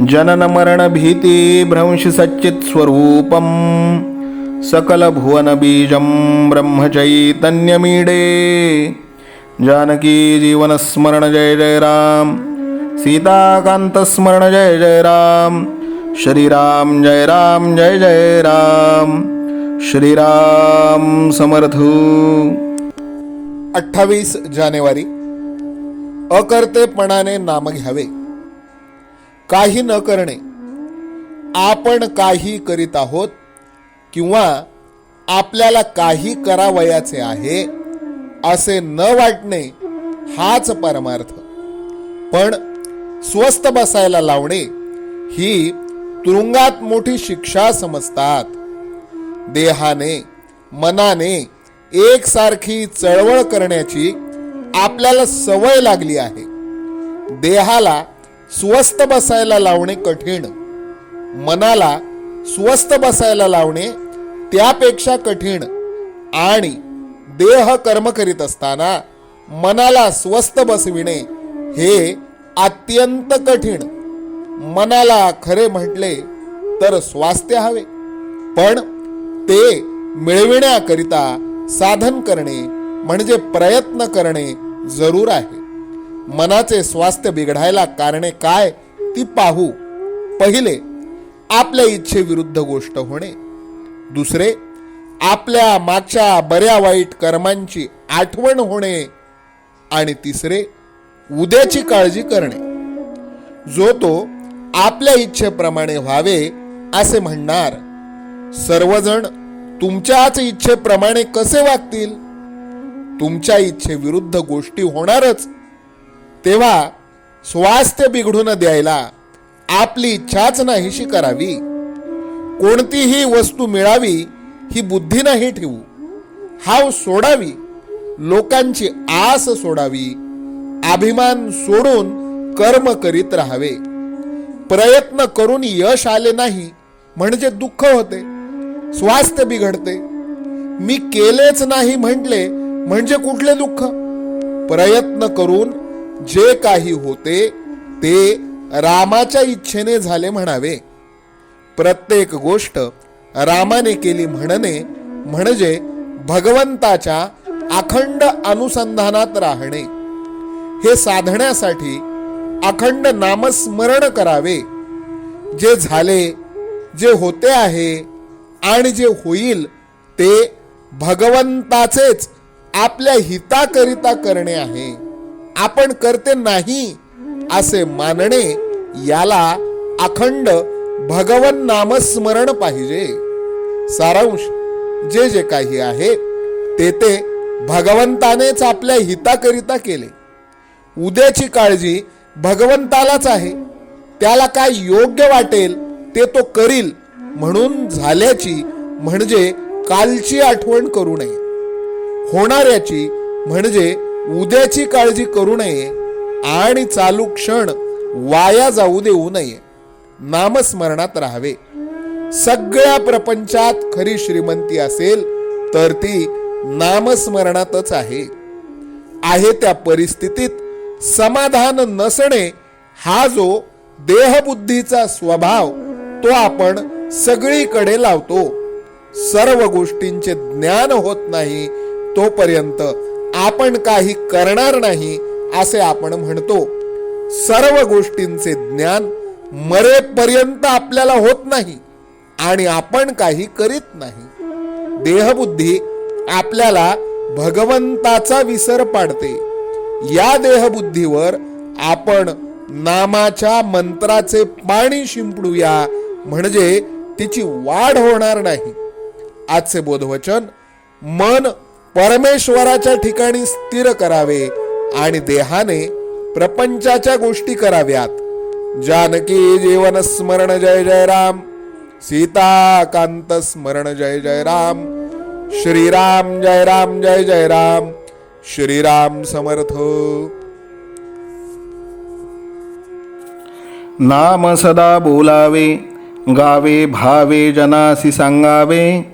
जननमरणभीतिभ्रंशसच्चित्स्वरूपं सकलभुवनबीजं ब्रह्मचैतन्यमीडे। जानकी जीवनस्मरण जय जय राम सीताकान्तस्मरण जय जय राम श्रीराम जय राम जय जय राम श्रीराम समर्थ। अठ्ठावीस जानेवारी। अकर्तेपणाने नाम घ्यावे। काही न करणे. आपण काही करीत आहोत किंवा आपल्याला काही करावयाचे आहे असे न वाटणे हाच परमार्थ. पण स्वस्थ बसायला लावणे ही तुरुंगात मोठी शिक्षा समजतात. देहाने मनाने एकसारखी चळवळ करण्याची आपल्याला सवय लागली आहे. देहाला स्वस्त बसायला लावणे कठीण. मनाला स्वस्त बसायला लावणे त्यापेक्षा कठीण. आणि देह कर्म करीत असताना मनाला स्वस्थ बसविणे हे अत्यंत कठीण. मनाला खरे म्हटले तर स्वास्थ्य हवे. पण ते मिळविण्याकरिता साधन करणे म्हणजे प्रयत्न करणे जरूर आहे. मनाचे स्वास्थ्य बिघडायला कारणे काय ती पाहू. पहिले आपल्या इच्छेविरुद्ध गोष्ट होणे. दुसरे आपल्या मागच्या बऱ्या वाईट कर्मांची आठवण होणे. आणि तिसरे उद्याची काळजी करणे. जो तो आपल्या इच्छेप्रमाणे व्हावे असे म्हणणार. सर्वजण तुमच्याच इच्छेप्रमाणे कसे वागतील? तुमच्या इच्छेविरुद्ध गोष्टी होणारच. तेव्हा स्वास्थ्य बिघडून द्यायला आपली इच्छाच नाहीशी करावी. कोणतीही वस्तू मिळावी ही बुद्धी नाही ठेवू. हाव सोडावी. लोकांची आस सोडावी. अभिमान सोडून कर्म करीत राहावे. प्रयत्न करून यश आले नाही म्हणजे दुःख होते. स्वास्थ्य बिघडते. मी केलेच नाही म्हटले म्हणजे कुठले दुःख? प्रयत्न करून जे काही होते ते रामाच्या इच्छेने झाले म्हणावे. प्रत्येक गोष्ट रामाने केली म्हणणे म्हणजे भगवंताच्या अखंड अनुसंधानात राहणे. हे साधण्यासाठी अखंड नामस्मरण करावे. जे झाले जे होते आहे आणि जे होईल ते भगवंताचेच आपल्या हिताकरिता करणे आहे. आपण करते नाही असे मानणे याला अखंड भगवन नामस्मरण पाहिजे. सारांश जे जे काही आहे ते ते भगवंतानेच आपल्या हिताकरिता केले. उद्याची काळजी भगवंतालाच आहे. त्याला काय योग्य वाटेल ते तो करील. म्हणून झाल्याची म्हणजे कालची आठवण करू नये. होणाऱ्याची म्हणजे उद्याची काळजी करू नये आणि चालू क्षण वाया जाऊ देऊ नये. नामस्मरणात राहावे. सगळ्या प्रपंचात खरी श्रीमंती असेल तर ती नामस्मरणातच आहे. आहे त्या परिस्थितीत समाधान नसणे हा जो देहबुद्धीचा स्वभाव तो आपण सगळीकडे लावतो. सर्व गोष्टींचे ज्ञान होत नाही तोपर्यंत आपण काही करणार नाही असे आपण म्हणतो. सर्व गोष्टींचे ज्ञान मरेपर्यंत आपल्याला होत नाही आणि आपण काही करीत नाही. देहबुद्धी आपल्याला भगवंताचा विसर पाडते. या देहबुद्धीवर आपण नामाच्या मंत्राचे पाणी शिंपडूया म्हणजे तिची वाढ होणार नाही. आजचे बोधवचन मन परमेश्वराच्या ठिकाणी स्थिर करावे आणि देहाने प्रपंचाच्या गोष्टी कराव्यात. जानकी जीवन स्मरण जय जय राम. सीताकांत स्मरण जय जय राम. श्रीराम जय राम जय जय राम. श्रीराम समर्थ. नाम सदा बोलावे गावे भावे जनासी सांगावे